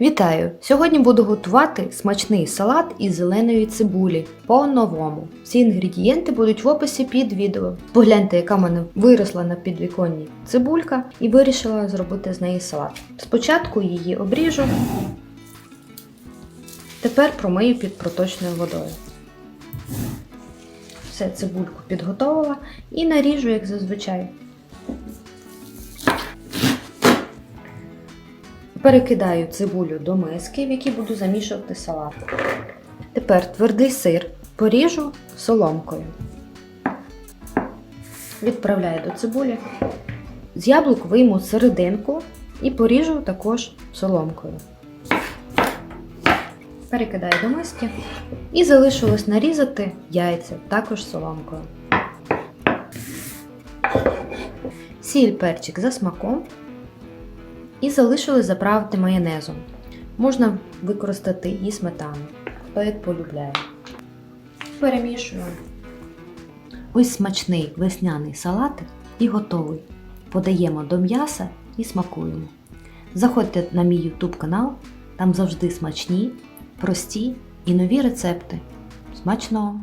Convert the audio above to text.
Вітаю! Сьогодні буду готувати смачний салат із зеленої цибулі по-новому. Всі інгредієнти будуть в описі під відео. Погляньте, яка в мене виросла на підвіконні цибулька, і вирішила зробити з неї салат. Спочатку її обріжу, тепер промию під проточною водою. Все, цибульку підготовила і наріжу, як зазвичай. Перекидаю цибулю до миски, в якій буду замішувати салат. Тепер твердий сир поріжу соломкою. Відправляю до цибулі. З яблук вийму серединку і поріжу також соломкою. Перекидаю до миски і залишилось нарізати яйця також соломкою. Сіль перчик за смаком. І залишилось заправити майонезом. Можна використати і сметану, хто як полюбляє. Перемішую. Ось смачний весняний салат і готовий. Подаємо до м'яса і смакуємо. Заходьте на мій YouTube канал, там завжди смачні, прості і нові рецепти. Смачного!